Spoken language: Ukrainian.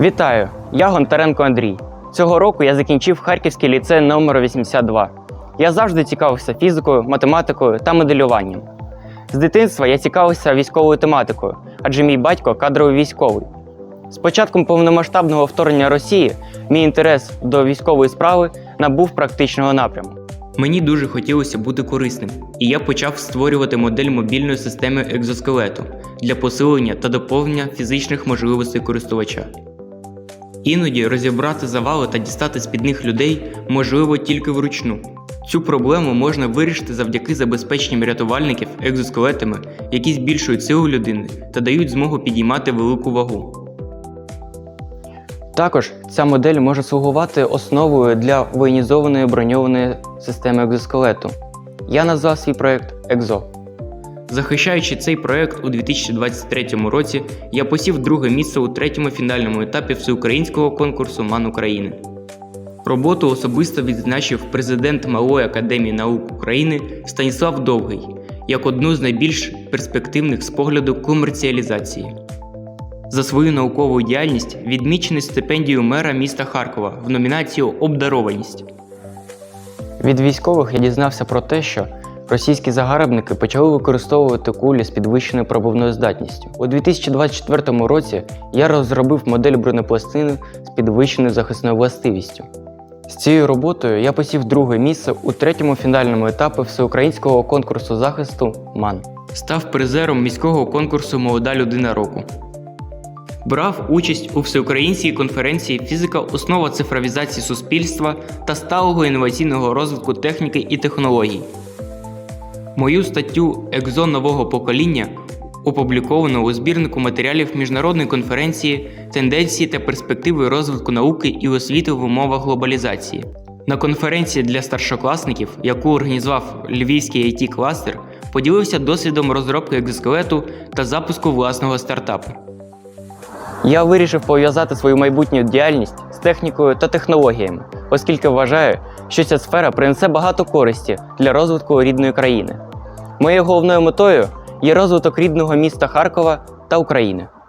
Вітаю! Я Гонтаренко Андрій. Цього року я закінчив Харківський ліцей номер 82. Я завжди цікавився фізикою, математикою та моделюванням. З дитинства я цікавився військовою тематикою, адже мій батько кадровий військовий. З початком повномасштабного вторгнення Росії мій інтерес до військової справи набув практичного напряму. Мені дуже хотілося бути корисним, і я почав створювати модель мобільної системи екзоскелету для посилення та доповнення фізичних можливостей користувача. Іноді розібрати завали та дістати з-під них людей можливо тільки вручну. Цю проблему можна вирішити завдяки забезпеченням рятувальників екзоскелетами, які збільшують силу людини та дають змогу підіймати велику вагу. Також ця модель може слугувати основою для воєнізованої броньованої системи екзоскелету. Я назвав свій проект Екзо. Захищаючи цей проект у 2023 році, я посів друге місце у третьому фінальному етапі всеукраїнського конкурсу МАН України. Роботу особисто відзначив президент Малої академії наук України Станіслав Довгий як одну з найбільш перспективних з погляду комерціалізації. За свою наукову діяльність відмічений стипендією мера міста Харкова в номінацію Обдарованість. Від військових я дізнався про те, що російські загарбники почали використовувати кулі з підвищеною пробивною здатністю. У 2024 році я розробив модель бронепластини з підвищеною захисною властивістю. З цією роботою я посів друге місце у третьому фінальному етапі всеукраїнського конкурсу захисту МАН. став призером міського конкурсу Молода людина року. Брав участь у всеукраїнській конференції Фізика основа цифровізації суспільства та сталого інноваційного розвитку техніки і технологій. Мою статтю Екзо нового покоління опубліковано у збірнику матеріалів міжнародної конференції Тенденції та перспективи розвитку науки і освіти в умовах глобалізації. На конференції для старшокласників, яку організував Львівський it кластер поділився досвідом розробки екзоскелету та запуску власного стартапу. Я вирішив пов'язати свою майбутню діяльність з технікою та технологіями, оскільки вважаю, що ця сфера принесе багато користі для розвитку рідної країни. Моєю головною метою є розвиток рідного міста Харкова та України.